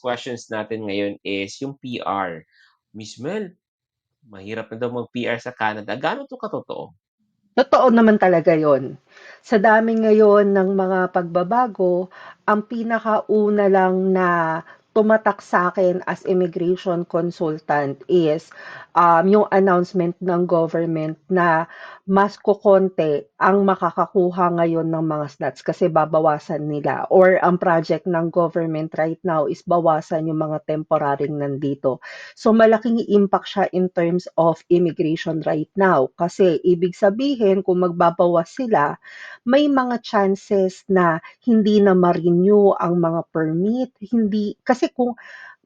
questions natin ngayon is yung PR. Miss Mel, mahirap na daw mag-PR sa Canada. Gaano 'to katotoo? Totoo naman talaga 'yon. Sa dami ngayon ng mga pagbabago, ang pinakauna lang na tumatak sa'kin as immigration consultant is, um, yung announcement ng government na mas kokonti ang makakakuha ngayon ng mga slots kasi babawasan nila. Or ang project ng government right now is bawasan yung mga temporaryng nandito. So, malaking impact siya in terms of immigration right now. Kasi ibig sabihin kung magbabawas sila, may mga chances na hindi na ma-renew ang mga permit, hindi kasi kung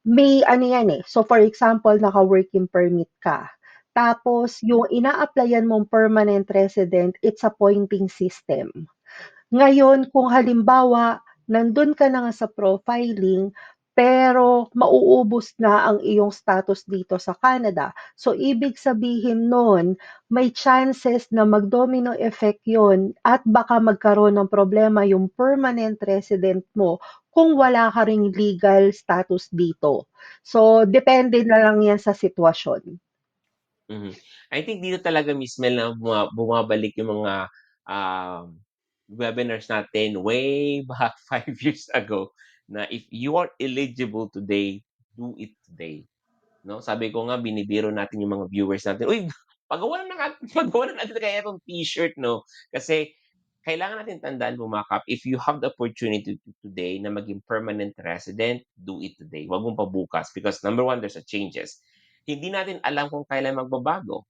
may ano yan, eh, so for example naka-working permit ka, tapos yung ina-applyan mong permanent resident, it's a pointing system. Ngayon kung halimbawa nandun ka na nga sa profiling, pero mauubos na ang iyong status dito sa Canada, so ibig sabihin nun may chances na mag-domino effect yun at baka magkaroon ng problema yung permanent resident mo kung wala ka ring legal status dito. So, depende na lang yan sa sitwasyon. Mhm. I think dito talaga Miss Mel na buma bumabalik yung mga, um, webinars natin way back 5 years ago na if you are eligible today, do it today, 'no? Sabi ko nga binibiro natin yung mga viewers natin, "Uy, pagawa na nga pagawa na natin kaya itong t-shirt 'no?" Kasi kailangan natin tandaan bumakap, if you have the opportunity to today na maging permanent resident, do it today. Wag mong pa-bukas because number 1, there's a changes. Hindi natin alam kung kailan magbabago.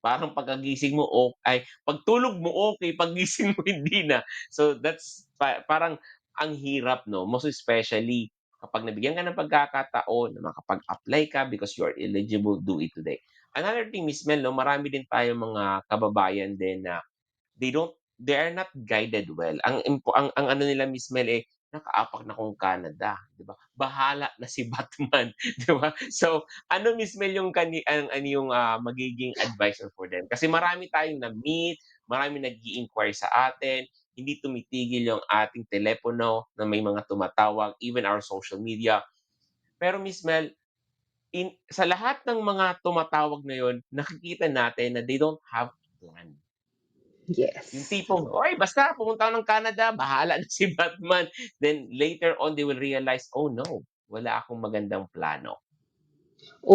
Parang pagkagising mo o ay pagtulog mo okey, paggising mo hindi na. So, that's pa parang ang hirap 'no, most especially kapag nabigyan ka ng pagkakataon na makapag-apply ka because you are eligible, do it today. Another thing Miss Mel 'no, marami din tayong mga kababayan din na they don't they are not guided well. Ang ang ang ano nila Miss Mel, eh, nakaapak na akong Canada, 'di ba? Bahala na si Batman, 'di ba? So, ano Miss Mel yung kani ang ano yung, ah, magiging advice for them? Kasi marami tayong na-meet, maraming nag-i-inquire sa atin, hindi tumitigil yung ating telepono na may mga tumatawag, even our social media. Pero Miss Mel, in sa lahat ng mga tumatawag na yun, nakikita natin na they don't have plan. Yung Yes. tipong, "Uy, basta pumunta ako ng Canada, bahala na si Batman." Then later on they will realize, "Oh no, wala akong magandang plano."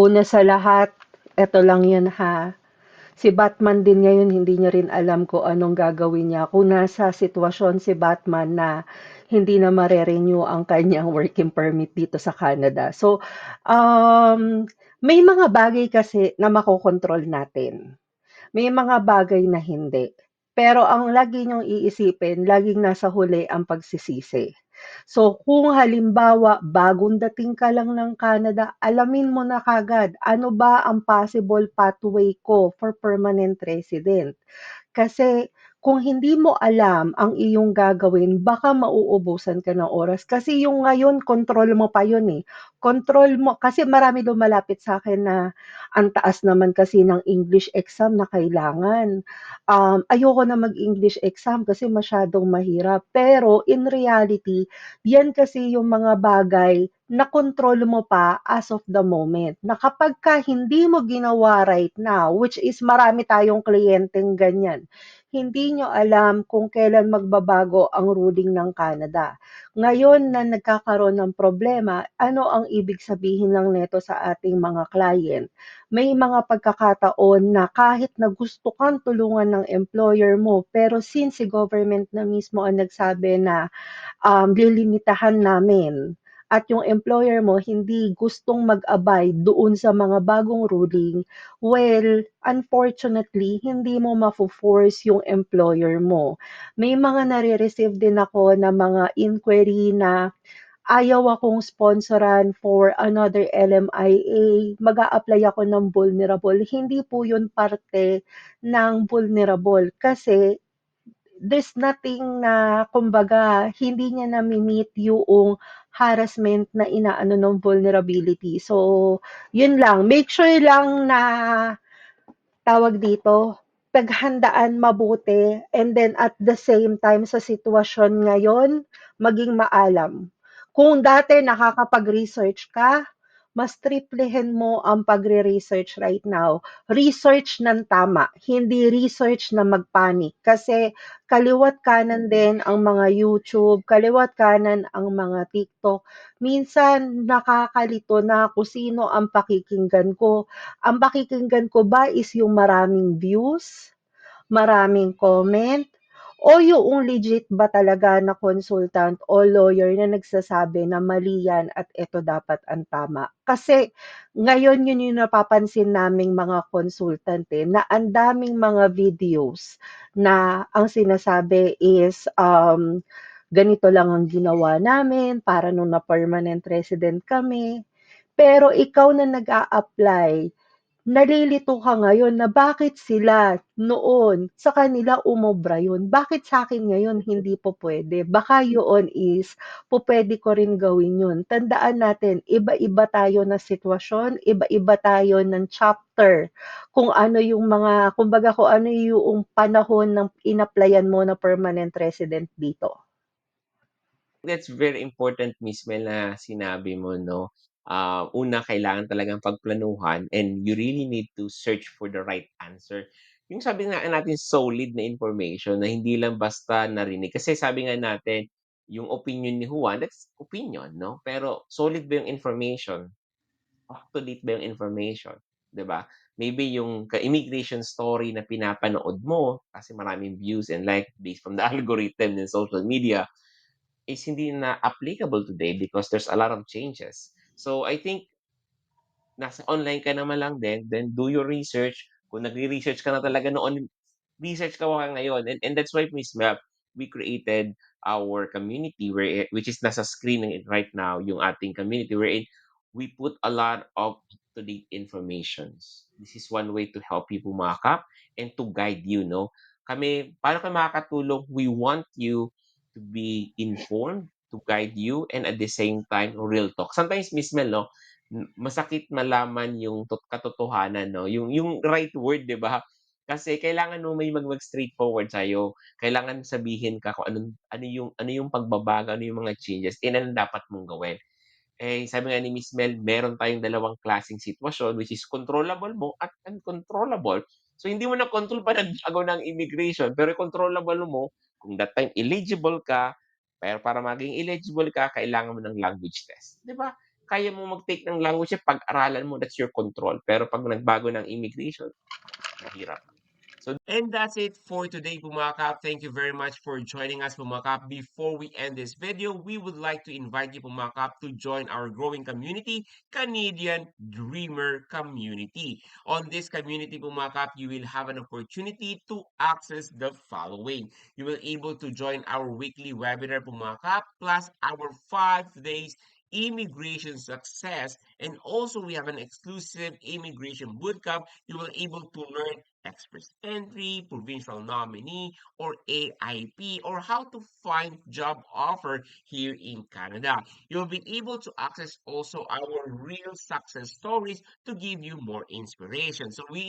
Una sa lahat, eto lang yun ha, si Batman din ngayon hindi niya rin alam kung anong gagawin niya kung nasa sitwasyon si Batman na hindi na mare-renew ang kanyang working permit dito sa Canada. So, um, may mga bagay kasi na makokontrol natin. May mga bagay na hindi. Pero ang lagi niyong iisipin, laging nasa huli ang pagsisisi. So, kung halimbawa bagong dating ka lang ng Canada, alamin mo na kaagad, ano ba ang possible pathway ko for permanent resident? Kasi kung hindi mo alam ang iyong gagawin, baka mauubusan ka ng oras. Kasi yung ngayon kontrol mo pa yun, eh. Kontrol mo kasi marami lumalapit sa'kin na ang taas naman kasi ng English exam na kailangan. Um, ayoko na mag-English exam kasi masyadong mahirap. Pero in reality, yan kasi yung mga bagay na kontrol mo pa as of the moment, na kapagka hindi mo ginawa right now, which is marami tayong kliyenteng ganyan, hindi niyo alam kung kailan magbabago ang ruling ng Canada. Ngayon na nagkakaroon ng problema, ano ang ibig sabihin lang nito sa ating mga client? May mga pagkakataon na kahit na gusto kang tulungan ng employer mo, pero since si government na mismo ang nagsabi na, um, lilimitahan namin at yung employer mo hindi gustong mag-abide doon sa mga bagong ruling, well, unfortunately, hindi mo mafo-force yung employer mo. May mga nare-receive din ako na mga inquiry na, "Ayaw akong sponsoran for another LMIA, mag-a-apply ako ng vulnerable." Hindi po yun parte ng vulnerable kasi there's nothing na kumbaga hindi niya nami-meet yoong harassment na inaano ng vulnerability. So, yun lang, make sure lang na tawag dito, paghandaan mabuti and then at the same time sa sitwasyon ngayon, maging maalam. Kung dati nakakapag-research ka, mas triplehin mo ang pagre-research right now. Research ng tama, hindi research na mag-panic. Kasi kaliwat kanan din ang mga YouTube, kaliwat kanan ang mga TikTok. Minsan nakakalito na kung sino ang pakikinggan ko. Ang pakikinggan ko ba is yung maraming views, maraming comment, o yung legit ba talaga na consultant o lawyer na nagsasabi na mali yan at ito dapat ang tama. Kasi ngayon yun yung napapansin naming mga consultant eh, na ang daming mga videos na ang sinasabi is um, ganito lang ang ginawa namin para nung na permanent resident kami. Pero ikaw na nag-a-apply, nalilito ka ngayon na bakit sila noon sa kanila umobra yun, bakit sa akin ngayon hindi po pwede? Baka yun is pupwede ko rin gawin yun. Tandaan natin, iba-iba tayo na sitwasyon, iba-iba tayo ng chapter. Kung ano yung mga, kumbaga kung ano yung panahon ng inaplayan mo na permanent resident dito. That's very important, Miss Mel, na sinabi mo, no? Ah, una, kailangan talagang pagplanuhan and you really need to search for the right answer. Yung sabi nga natin solid na information na hindi lang basta narinig. Kasi sabi nga natin, yung opinion ni Juan, that's opinion, no? Pero solid ba yung information? Up to date ba yung information? 'Di ba? Maybe yung ka-immigration story na pinapanood mo kasi maraming views and like based from the algorithm ng social media is hindi na applicable today because there's a lot of changes. So I think nasa online ka naman lang din, then do your research. Kung nagre-research ka na talaga noon, research ka pa ngayon. And, and that's why, Miss Mel, we created our community where which is nasa screen right now yung ating community wherein we put a lot of up-to-date informations. This is one way to help you pumakap and to guide you, no? Kami, paano kami makakatulong? We want you to be informed, to guide you, and at the same time, real talk. Sometimes, Miss Mel, no, masakit malaman yung tot- katotohanan, no? Yung, yung right word, di ba? Kasi kailangan mo may mag, mag straightforward sa'yo. Kailangan sabihin ka kung anong, ano yung, ano yung pagbabago, ano yung mga changes, and ano dapat mong gawin. Eh, sabi nga ni Miss Mel, meron tayong dalawang klaseng sitwasyon which is controllable mo at uncontrollable. So hindi mo na control pa nagbago ng immigration, pero controllable mo kung that time eligible ka, pero para maging eligible ka, kailangan mo ng language test. 'Di ba? Kaya mo mag-take ng language, pag-aralan mo, that's your control. Pero pag nagbago ng immigration, mahirap. So, and that's it for today, Pumakap. Thank you very much for joining us, Pumakap. Before we end this video, we would like to invite you, Pumakap, to join our growing community, Canadian Dreamer Community. On this community, Pumakap, you will have an opportunity to access the following. You will able to join our weekly webinar, Pumakap, plus our five days immigration success and also we have an exclusive immigration bootcamp you will be able to learn express entry provincial nominee or aip or how to find job offer here in canada. You'll be able to access also our real success stories to give you more inspiration. So we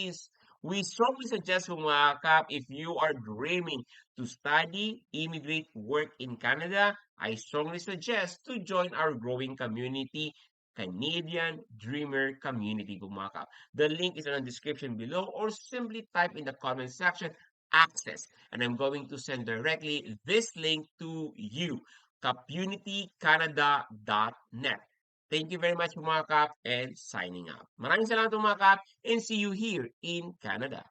we strongly suggest mga kap if you are dreaming to study, immigrate, work in Canada, I strongly suggest to join our growing community, Canadian Dreamer Community Bumakap. The link is in the description below or simply type in the comment section access and I'm going to send directly this link to you, communitycanada.net. Thank you very much mga kap and signing out. Maraming salamat mga kap and see you here in Canada.